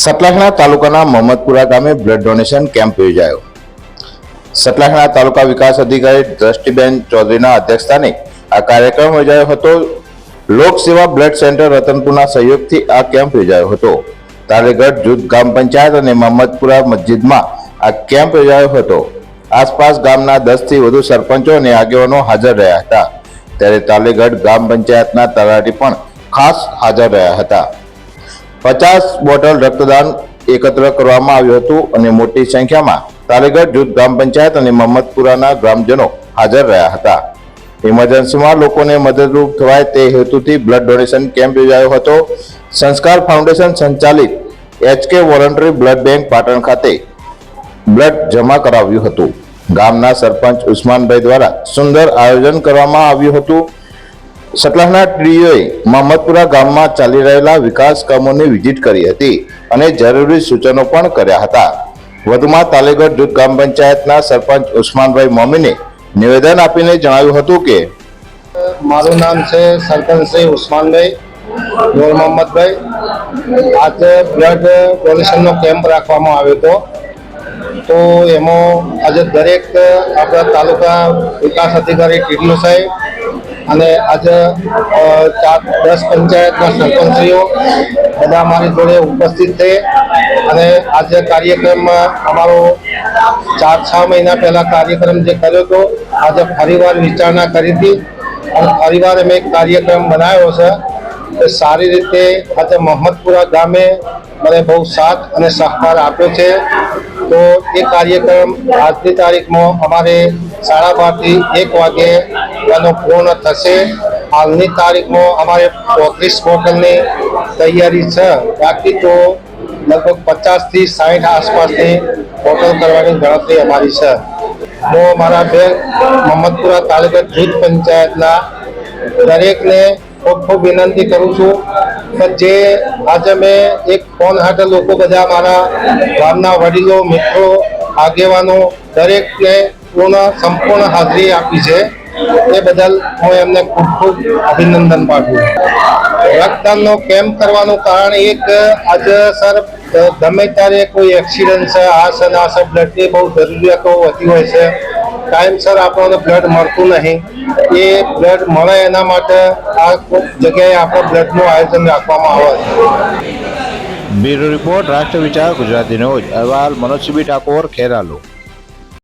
સતલાખણા તાલુકાના મોહમ્મદપુરા ગામે blood donation camp યોજાયો. સતલાખણા તાલુકા વિકાસ અધિકારી દ્રષ્ટિબેન ચૌધરીના અધ્યક્ષસ્થાને આ કાર્યક્રમ યોજાયો હતો. લોક સેવા બ્લડ સેન્ટર રતનપુરના સહયોગથી આ કેમ્પ યોજાયો હતો. તાલેગઢ જૂથ ગ્રામ પંચાયત અને મોહમ્મદપુરા મસ્જિદમાં આ કેમ્પ યોજાયો હતો. આસપાસ ગામના દસથી વધુ સરપંચો અને આગેવાનો હાજર રહ્યા હતા. ત્યારે તાલેગઢ ગ્રામ પંચાયતના તલાટી પણ ખાસ હાજર રહ્યા હતા. પચાસ બોટલ રક્તદાન એકત્ર કરવામાં આવ્યું હતું અને મોટી સંખ્યામાં તાલેગઢ જૂથ ગ્રામ પંચાયત અને મહમ્મદપુરાના ગ્રામજનો હાજર રહ્યા હતા. ઇમરજન્સીમાં લોકોને મદદરૂપ થવાય તે હેતુથી બ્લડ ડોનેશન કેમ્પ યોજાયો હતો. સંસ્કાર ફાઉન્ડેશન સંચાલિત HK voluntary blood bank Patan ખાતે બ્લડ જમા કરાવ્યું હતું. ગામના સરપંચ ઉસ્માનભાઈ દ્વારા સુંદર આયોજન કરવામાં આવ્યું હતું. સતલાહના ટીડીઓએ મહમદપુરા ગામમાં ચાલી રહેલા વિકાસ કામોની વિઝિટ કરી હતી અને જરૂરી સૂચનો પણ કર્યા હતા. વધુમાં તાલેગઢ જૂથ ગ્રામ પંચાયતના સરપંચ ઉસ્માનભાઈ મોમીને નિવેદન આપીને જણાવ્યું હતું કે, મારું નામ છે સરપંચ શ્રી ઉસ્માનભાઈ નૂર મોહમ્મદભાઈ. આજે બ્લડ ડોનેશનનો કેમ્પ રાખવામાં આવ્યો હતો. તો એમાં આજે દરેક આપણા તાલુકા વિકાસ અધિકારી ટીડીઓ સાહેબ અને આજે ચાર, દસ પંચાયતના સરપંચીઓ બધા અમારી જોડે ઉપસ્થિત થઈ અને આજે કાર્યક્રમમાં અમારો ચાર, છ મહિના પહેલા કાર્યક્રમ જે કર્યો હતો, આજે ફરીવાર વિચારણા કરી હતી. અને ફરીવાર અમે એક કાર્યક્રમ બનાવ્યો છે. એ સારી રીતે આજે મોહમ્મદપુરા ગામે મને બહુ સાથ અને સહકાર આપ્યો છે. તો એ કાર્યક્રમ આજની તારીખમાં અમારે સાડા બારથી એક વાગે એનો પૂર્ણ થશે. હાલની તારીખમાં અમારે ચોત્રીસ બોટલની તૈયારી છે. બાકી તો લગભગ પચાસથી સાઠ આસપાસની બોટલ કરવાની ગણતરી અમારી છે. હું મારા બે મહમ્મદપુરા તાલુકા જૂથ પંચાયતના દરેકને ખૂબ ખૂબ વિનંતી કરું છું કે જે આજે મેં એક ફોન હાટે લોકો બધા મારા ગામના વડીલો, મિત્રો, આગેવાનો દરેકને પૂર્ણ સંપૂર્ણ હાજરી આપી છે. એ બદલ હું એમને ખૂબ ખૂબ અભિનંદન પાઠવું રક્તદાનનો કેમ્પ કરવાનું કારણ એક, આજે સર, ગમે ત્યારે કોઈ એક્સિડન્ટ છે આ છે આ છે બ્લડની બહુ જરૂરિયાતો વધી હોય છે. ટાઈમસર આપણને બ્લડ મળતું નહીં. એ બ્લડ મળે એના માટે આ જગ્યાએ આપણે બ્લડનું આયોજન રાખવામાં આવે બ્યુરો રિપોર્ટ, રાષ્ટ્ર વિચાર, ગુજરાતી ન્યૂઝ. અહેવાલ, મનોજસિંહ ઠાકોર, ખેરાલુ.